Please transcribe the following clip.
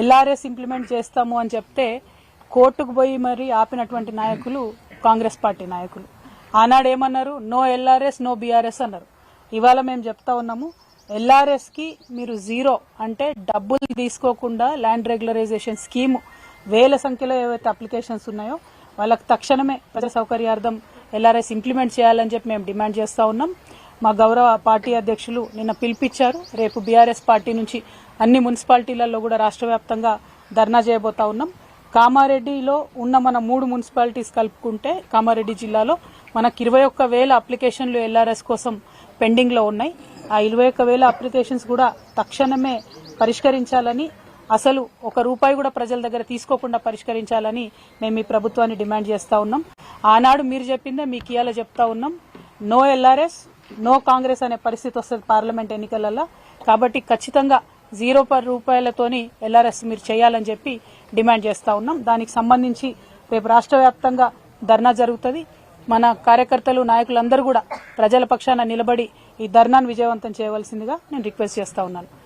LRS implement చేస్తాము అని చెప్తే కోర్టుకు పోయి మరి ఆపినటువంటి నాయకులు కాంగ్రెస్ పార్టీ నాయకులు. ఆనాడు ఏమన్నారు? నో ఎల్ఆర్ఎస్ నో బీఆర్ఎస్ అన్నారు. ఇవాళ మేము చెప్తా ఉన్నాము ఎల్ఆర్ఎస్కి మీరు జీరో అంటే డబ్బులు తీసుకోకుండా ల్యాండ్ రెగ్యులరైజేషన్ స్కీమ్ వేల సంఖ్యలో ఏవైతే అప్లికేషన్స్ ఉన్నాయో వాళ్ళకి తక్షణమే ప్రజల సౌకర్యార్థం ఎల్ఆర్ఎస్ ఇంప్లిమెంట్ చేయాలని చెప్పి మేము డిమాండ్ చేస్తా ఉన్నాం. మా గౌరవ పార్టీ అధ్యక్షులు నిన్న పిలిపించారు. రేపు బీఆర్ఎస్ పార్టీ నుంచి అన్ని మున్సిపాలిటీలలో కూడా రాష్ట్ర వ్యాప్తంగా ధర్నా చేయబోతా ఉన్నాం. కామారెడ్డిలో ఉన్న మన మూడు మున్సిపాలిటీస్ కలుపుకుంటే కామారెడ్డి జిల్లాలో మనకి ఇరవై ఒక్క వేల అప్లికేషన్లు ఎల్ఆర్ఎస్ కోసం పెండింగ్లో ఉన్నాయి. ఆ ఇరవై ఒక్క వేల అప్లికేషన్స్ కూడా తక్షణమే పరిష్కరించాలని అసలు ఒక రూపాయి కూడా ప్రజల దగ్గర తీసుకోకుండా పరిష్కరించాలని మేము ఈ ప్రభుత్వాన్ని డిమాండ్ చేస్తా ఉన్నాం. ఆనాడు మీరు చెప్పిందే మీకు ఇయాల చెప్తా ఉన్నాం. నో ఎల్ఆర్ఎస్ నో కాంగ్రెస్ అనే పరిస్థితి వస్తుంది పార్లమెంట్ ఎన్నికలలో కాబట్టి ఖచ్చితంగా జీరో పర్ రూపాయలతోని ఎల్ఆర్ఎస్ మీరు చేయాలని చెప్పి డిమాండ్ చేస్తా ఉన్నాం. దానికి సంబంధించి రేపు రాష్ట్ర వ్యాప్తంగా ధర్నా జరుగుతుంది. మన కార్యకర్తలు నాయకులందరూ కూడా ప్రజల పక్షాన నిలబడి ఈ ధర్నాను విజయవంతం చేయవలసిందిగా నేను రిక్వెస్ట్ చేస్తా ఉన్నాను.